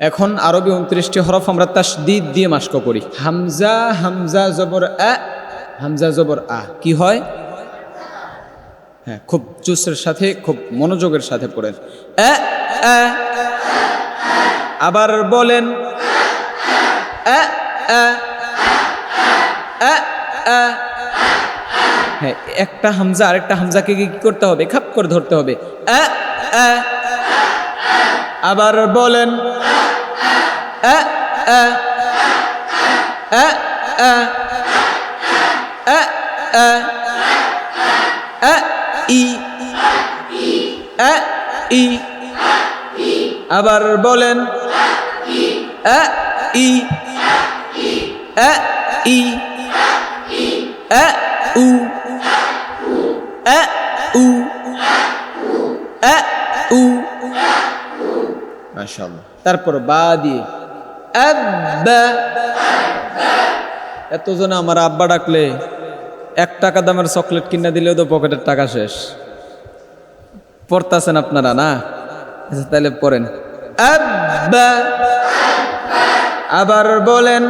এখন আরবি উনত্রিশটি হরফ আমরা তাসদিদ দিয়ে মাস্ক করি হামজা হামজা জবর আ, হামজা জবর আ কি হয় হ্যাঁ খুব জুসের সাথে, খুব মনোযোগের সাথে পড়েন। আবার বলেন। হ্যাঁ একটা হামজা, আরেকটা হামজাকে কি করতে হবে খাপ করে ধরতে হবে। আবার বলেন ই আ, ই আবার বলেন আ, ই আ, ই আ, উ আ, উ আ, উ। মাশাআল্লাহ। তারপর বা দিয়ে আব্বা। এতজন আমার আব্বা ডাকলে এক টাকা দামের চকলেট কিনা দিলেও তো পকেটের টাকা শেষ। পড়তাছেন আপনারা না? আচ্ছা তাহলে পড়েন। আবার বলেন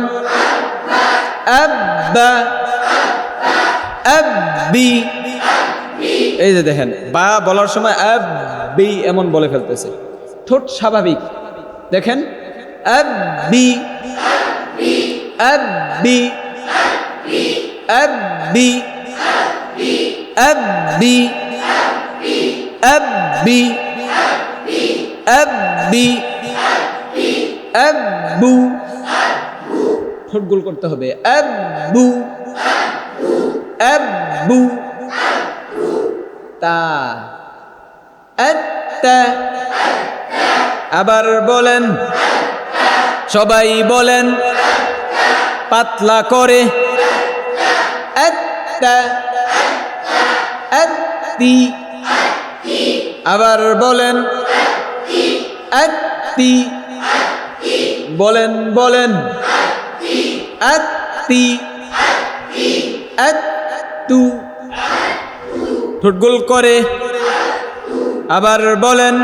এই যে দেখেন, বা বলার সময় এমন বলে ফেলতেছে। ঠোঁট স্বাভাবিক। দেখেন আব্বি আব্বি আব্বি আব্বি আব্বি আব্বি, আব্বু। ঠোঁট করতে হবে। আব্বু আব্বু। তা। আবার বলেন। সবাই বলেন পাতলা করে আবার বলেন বলেন বলেন ঠোঁটগোল করে। আবার বলেন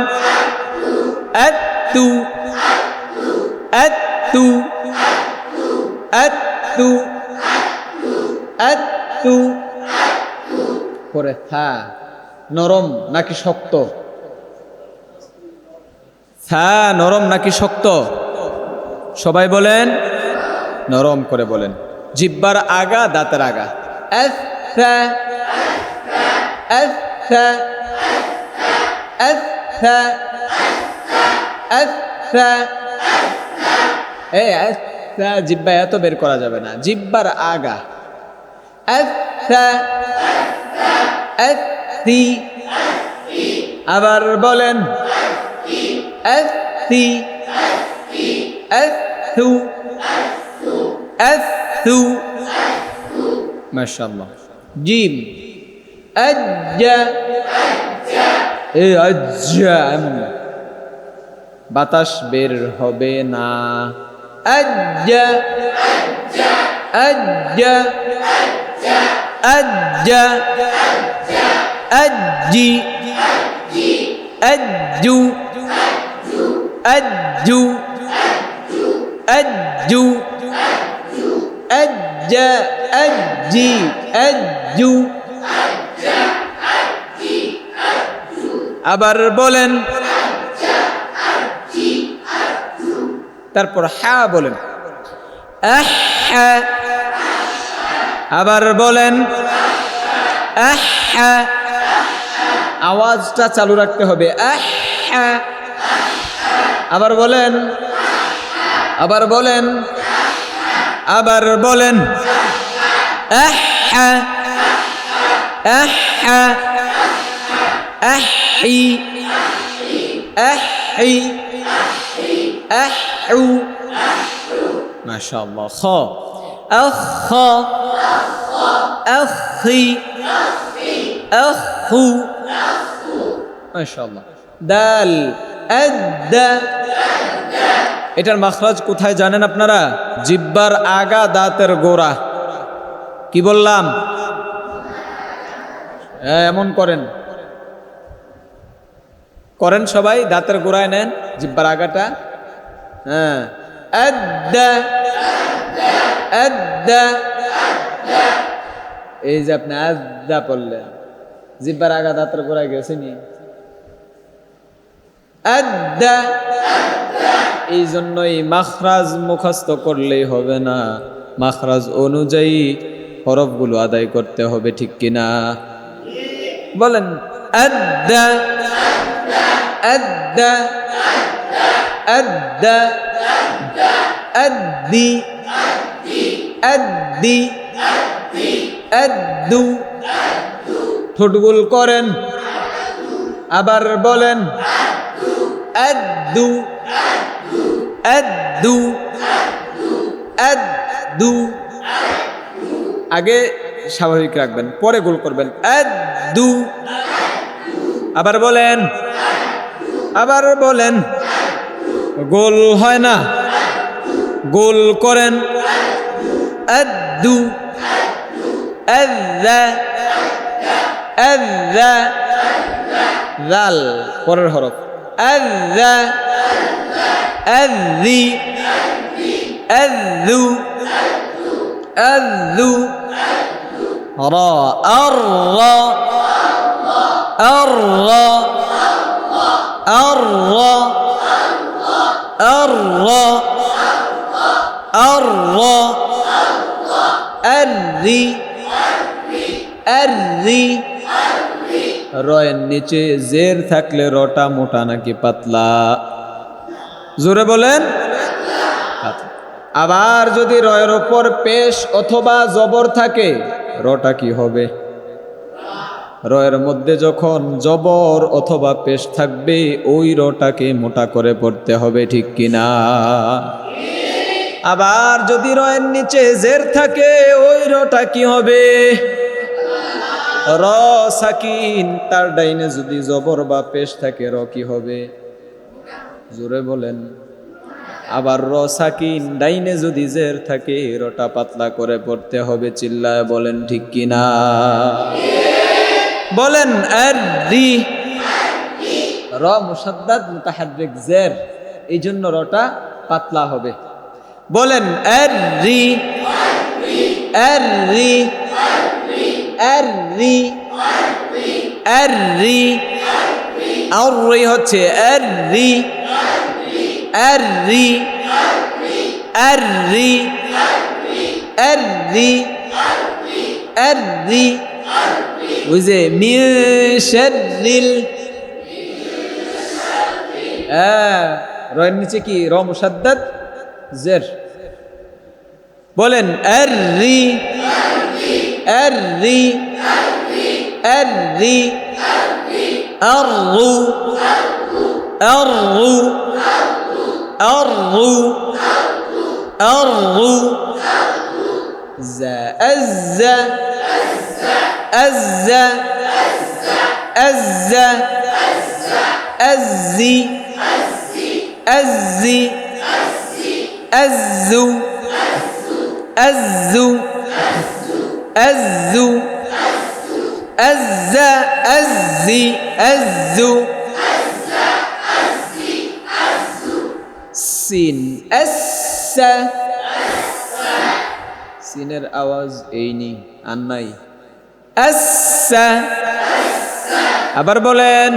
আত্তু আত্তু আত্তু আত্তু করে থা, নরম নাকি শক্ত? থা, নরম নাকি শক্ত? সবাই বলেন, নরম করে বলেন। জিব্বার আগা, দাঁতের আগা। আচ্ছা আচ্ছা আচ্ছা আচ্ছা আচ্ছা জিব্বা এত বের করা যাবে না। জিব্বার আগা। আচ্ছা আবার বলেন জিম বাতাস বের হবে না। আজ্জা আজ্জা আজ্জা আজ্জি আজ্জু আজ্জু আজ্জু আজ্জা আজ্জি আজ্জু আবার বলেন তারপর হ্যাঁ বলেন আহ হ্যাঁ। আবার বলেন আহ হ্যাঁ। আওয়াজটা চালু রাখতে হবে আহ হ্যাঁ। আবার বলেন আবার বলেন আবার বলেন আহ হ্যাঁ। আহ হ্যাঁ। أحي أحي মাশাআল্লাহ। খ। আখ আখি। আখু। মাশাআল্লাহ। দাল। আদ্দা। এটার মাখরাজ কোথায় জানেন আপনারা? জিব্বার আগা দাঁতের গোড়া। কি বললাম? হ্যাঁ, এমন করেন। করেন সবাই, দাঁতের গোড়ায় নেন, জিব্বার আগাটা। হ্যাঁ। এই যে আপনি আদ্দা পড়লেন। জিব্বার আগা দাঁতের গোড়ায় গেছেনি আদ্দা এই জন্যই মাখরাজ মুখস্থ করলেই হবে না। মাখরাজ অনুযায়ী হরফগুলো আদায় করতে হবে, ঠিক কিনা বলেন আদ্দা আদ্দা আদ্দা আদ্দি আদ্দি আদ্দু ঠোঁটগুল করেন। আবার বলেন আদ্দু আদ্দু আদ্দু আগে স্বাভাবিক রাখবেন, পরে গোল করবেন। আবার বলেন আবার বলেন গোল হয় না? গোল করেন। আদ্দু আদ্দা আদ্দা জাল পরের হরফ। আদ্দা আদ্দি আদ্দু আদ্দু রা। আর। রা। আর। রা। আর। রয়ের নিচে জের থাকলে রটা মোটা নাকি পাতলা? জোরে বলেন। আবার যদি রয়ের ওপর পেশ অথবা জবর থাকে, রটা কি হবে? রয়ের মধ্যে যখন জবর অথবা পেশ থাকবে, ওই রটাকে মোটা করে পড়তে হবে, ঠিক কিনা? আবার যদি রয়ের নিচে জের থাকে, ওই রটা কি হবে? র সাকিন, তার ডাইনে যদি জবর বা পেশ থাকে, র কি হবে? জোরে বলেন। আবার র সাকিন, ডাইনে যদি জের থাকে, রটা পাতলা করে পড়তে হবে, চিল্লায় বলেন, ঠিক কিনা? বলেন রি মুসাদ্দাদ মুতাহাদ্দিক জের। এই জন্য রটা পাতলা হবে। বলেন রি হচ্ছে রি রি রি বুঝে মিশরিল হ্যাঁ রয়ের নিচে কি র মুসাদ্দাদ জের বলেন আর রি আর রি আর রি আর রু আর রু আর রু আর রু زا أزا أز أز أزي. أزي. أزو. أزو. أزو. أز أزي. أزو. أز أز সিনের আওয়াজ এই নি, আর নাই। এসা আবার বলেন।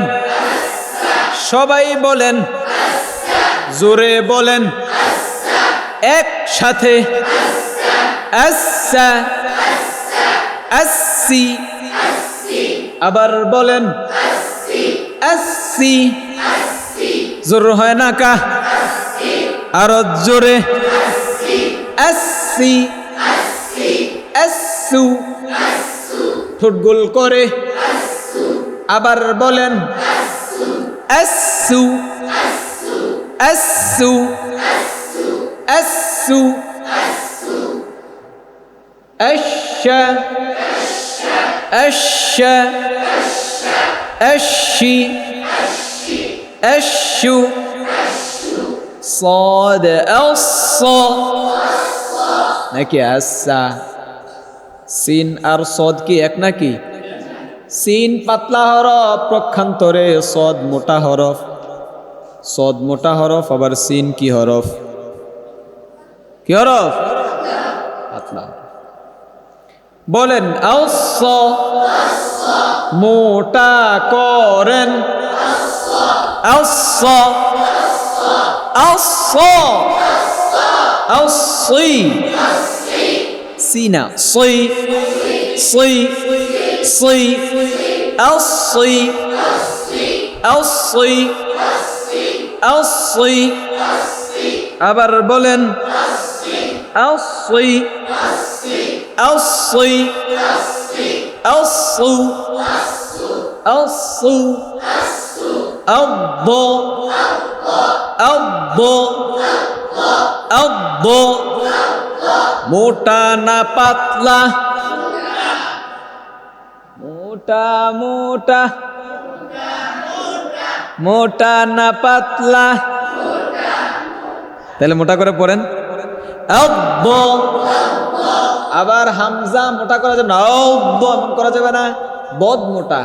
সবাই বলেন। জোরে বলেন। একসাথে। আসি আবার বলেন। জোর হয় না কা? আর জোরে। আসি আসু ঠোঁট গোল করে আবার বলেন আসু আসু আসু আশা আশা আশি আশু صاد الصا নাকি আসা সিন আর সদ কি এক নাকি? সিন পাতলা হরফ, প্রক্ষান্তরে সদ মোটা হরফ। সদ মোটা হরফ, আবার সিন কি হরফ? কি হরফ? পাতলা। বলেন মোটা করেন। আউসি সিনা সই সই সই আউসি আউসি আউসি আবার বলেন আউসি আউসি আউসু আউসু আব্ব আব্ব আব্ব মোটা না পাতলা? মোটা মোটা। মোটা না পাতলা? তাহলে মোটা করে পড়েন। আবার হামজা মোটা করা যাবে না। আব্ব এমন করা যাবে না। বদ মোটা।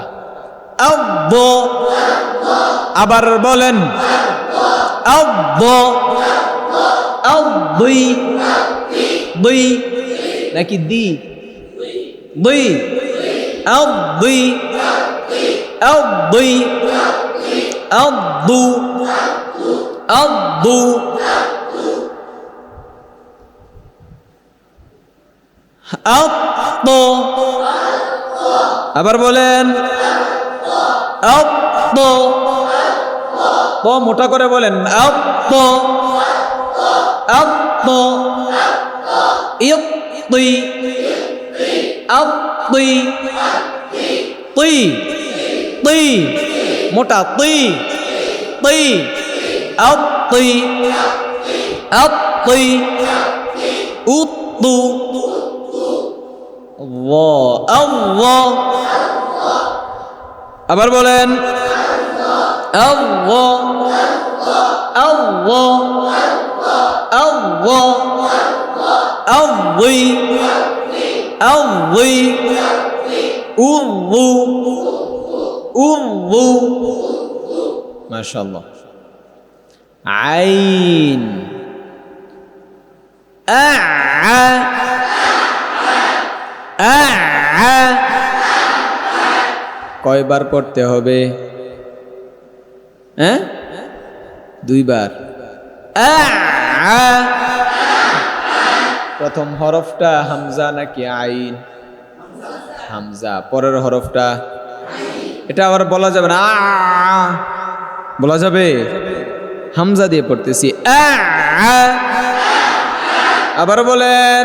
আব্ব আবার বলেন। আব্ব আব্বি দুই নাকি দি? দুই। আব্বি আব্বু আব্বু আব্ব আবার বলেন। মোটা করে বলেন। আব্ব আব্ব ইত্তি আত্তি তুই তুই মোটা তুই তুই আত্তি আত্তি উত্তু আল্লাহ আল্লাহ আবার বলেন আল্লাহ আল্লাহ আল্লাহ আল্লি আল্লি উল্লু উল্লু মাশাআল্লাহ আইন আ আ কয়বার পড়তে হবে? হ্যাঁ? দুইবার. আ প্রথম হরফটা হামজা নাকি আইন? হামজা, পরের হরফটা এটা আবার বলা যাবে না, আ বলা যাবে? হামজা দিয়ে পড়তেছি, আ আবার বলেন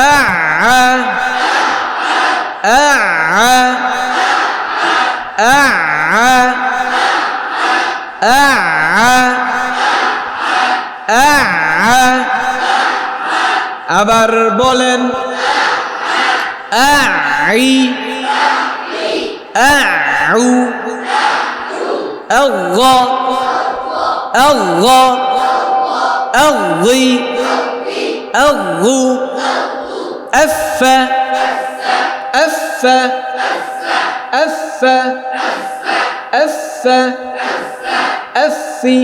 আ আ। আবার বলেন আই আউ আল্লাহ আল্লাহ আল্লি আল্লু أف أف أف أف أفي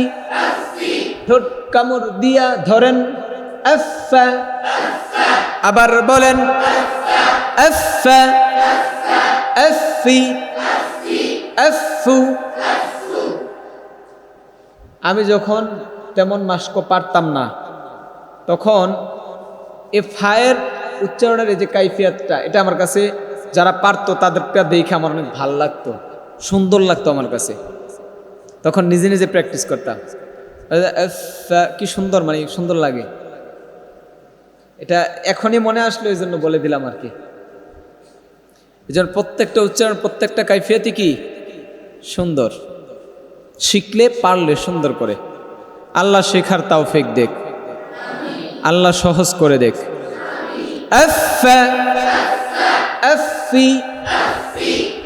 ঠোঁট কামড় দিয়া ধরেন أف আবার বলেন আমি যখন তেমন মাস্ক পারতাম না, তখন এ ফায়ের উচ্চারণের এই যে কাইফিয়াতটা, এটা আমার কাছে যারা পারতো তাদেরটা দেখে আমার অনেক ভালো লাগতো, সুন্দর লাগতো আমার কাছে। তখন নিজে নিজে প্র্যাকটিস করতাম। কি সুন্দর মানে সুন্দর লাগে। এটা এখনই মনে আসলো এই জন্য বলে দিলাম আর কি এই জন্য প্রত্যেকটা উচ্চারণ প্রত্যেকটা কাইফিয়াতি কি সুন্দর শিখলে পারলে সুন্দর করে আল্লাহ শেখার তাও ফেক দেখ আল্লাহ সহজ করে দেখ أف أفي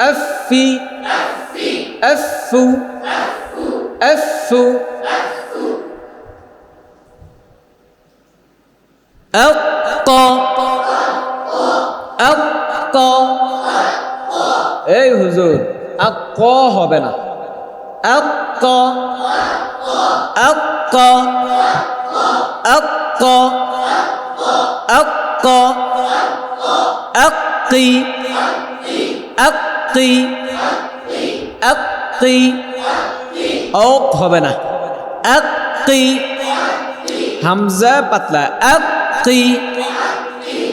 أفي ক ক এই হুজুর আক হবে না আক ক আক ক আক ক আক ক আকি আকি আকি অক হবে না আকি হামজা পাতলা আক أقي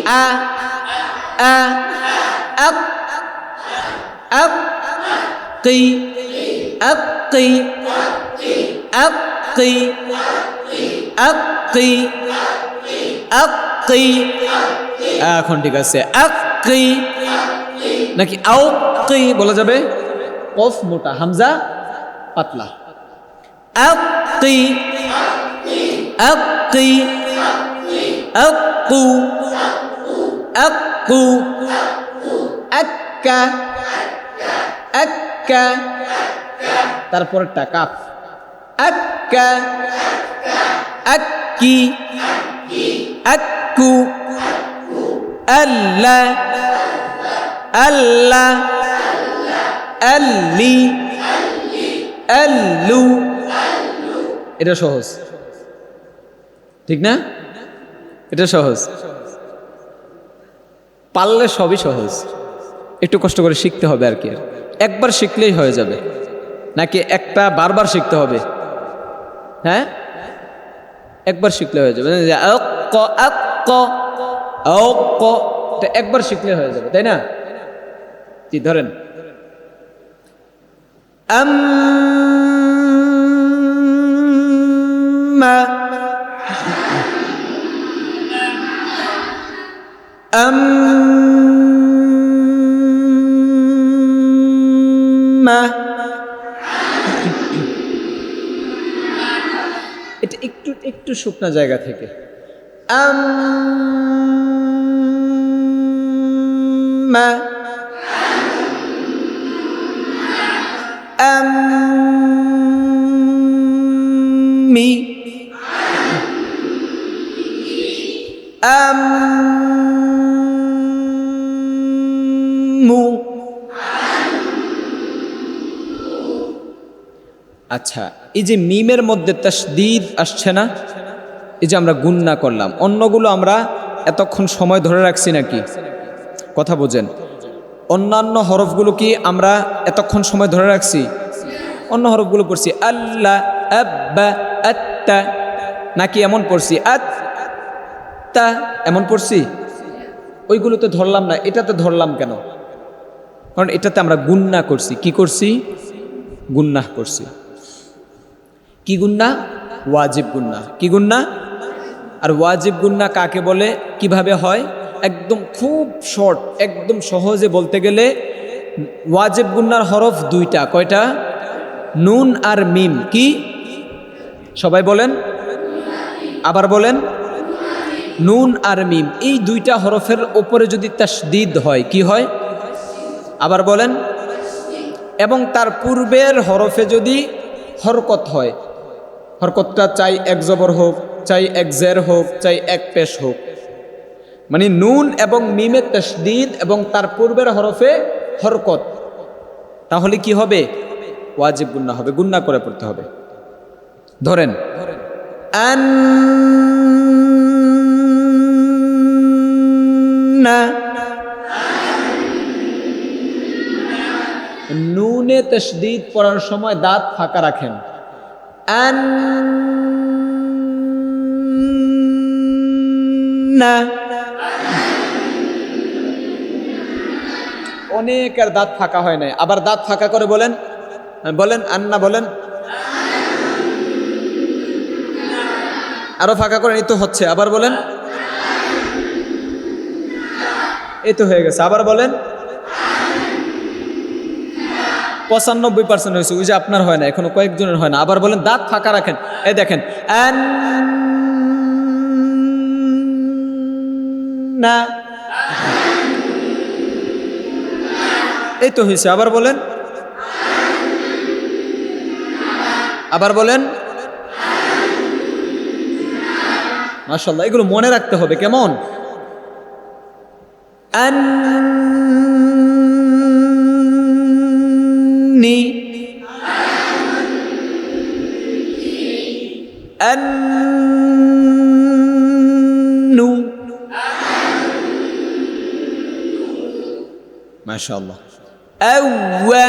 أ أ أق أقي أقي أقي أقي أقي এখন ঠিক আছে আকি নাকি আউকি বলা যাবে কফ মোটা হামজা পাতলা আকি আকি আকু আকু আক্কা আক্কা তারপরটা কাফ, আক্কা, আক্কি, আক্কু, আল্লা আল্লা, আল্লি, আল্লু। এটা সহজ। ঠিক না? এটা সহজ। পারলে সবই সহজ। একটু কষ্ট করে শিখতে হবে আর কি। একবার শিখলেই হয়ে যাবে। নাকি একটা বারবার শিখতে হবে? হ্যাঁ? একবার শিখলে হয়ে যাবে। একবার শিখলে হয়ে যাবে, তাই না? কি ধরেন। আম্মা আম্মা এটা একটু একটু শুকনা জায়গা থেকে। আম্মা আম্মু আচ্ছা এই যে মিমের মধ্যে তাসদিদ আসছে না? এই যে আমরা গুন্না করলাম, অন্যগুলো আমরা এতক্ষণ সময় ধরে রাখছি নাকি? কথা বোঝেন। অন্যান্য হরফগুলো কি আমরা এতক্ষণ সময় ধরে রাখছি? অন্য হরফগুলো পড়ছি আল্লাহ আব্বা নাকি এমন পড়ছি, আত্তা, এমন পড়ছি? ওইগুলোতে ধরলাম না এটাতে ধরলাম কেন? কারণ এটাতে আমরা গুন্না করছি, কি করছি? গুন্নাহ করছি। কি গুন্না? ওয়াজিব গুন্না। কি গুন্না? আর ওয়াজিব গুন্না কাকে বলে? কীভাবে হয়? একদম খুব শর্ট একদম সহজে বলতে গেলে ওয়াজিব গুন্নার হরফ দুইটা। কয়টা? নুন আর মিম। কি? সবাই বলেন? আবার বলেন? নুন আর মিম। এই দুইটা হরফের ওপরে যদি তাসদিদ হয়, কি হয়? আবার বলেন? এবং তার পূর্বের হরফে যদি হরকত হয় হরকতটা চাই এক জবর হোক, চাই এক জের হোক, চাই এক পেশ হোক। মানে নুন এবং মিমে তসদিদ এবং তার পূর্বের হরফে হরকত। তাহলে কি হবে? ওয়াজিব গুন্না হবে, গুন্না করে পড়তে হবে। ধরেন নুনে তসদিদ পড়ার সময় দাঁত ফাঁকা রাখেন। আন্না। অনেকের দাঁত ফাঁকা হয় নাই। আবার দাঁত ফাঁকা করে বলেন বলেন, আন্না বলেন। আরও ফাঁকা করেন এই তো হচ্ছে। আবার বলেন, এই তো হয়ে গেছে। আবার বলেন পঁচানব্বই পার্সেন্ট হয়েছে, ওই যে আপনার হয় না, এখনও কয়েকজনের হয় না। আবার বলেন, দাঁত ফাঁকা রাখেন। এই দেখেন না এই তো হয়েছে। আবার বলেন আবার বলেন মাশাল্লাহ এগুলো মনে রাখতে হবে, কেমন? আন্নি মাশাআল্লাহ আউয়া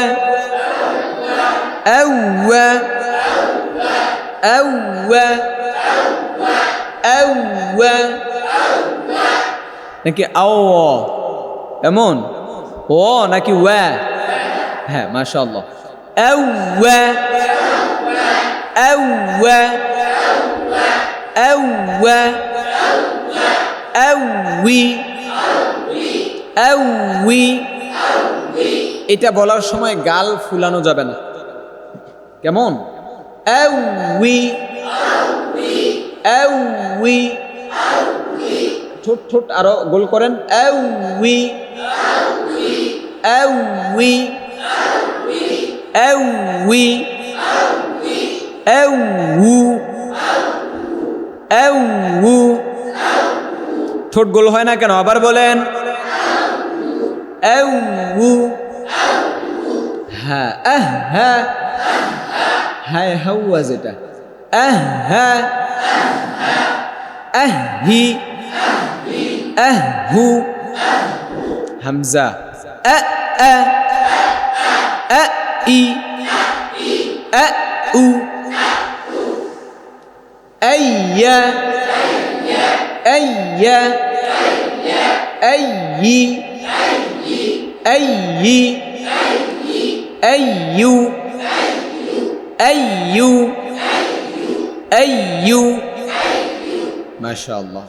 আউয়া আউয়া আউয়া নাকি আও এমন ও নাকি ওয়া হ্যাঁ মাশাআল্লাহ আউয়া আউয়া আউয়া আউই আউই এটা বলার সময় গাল ফুলানো যাবে না। কেমন? ঠোঁট ঠোঁট আরও গোল করেন। ঠোঁট গোল হয় না কেন? আবার বলেন। হ্যাঁ আহ হ্যাঁ হ্যাঁ হাউয়া যেটা আহ হ্যাঁ আহি আহু হামজা আ আ আ ই আ উ أي أي أي أي أي أي أي ما شاء الله.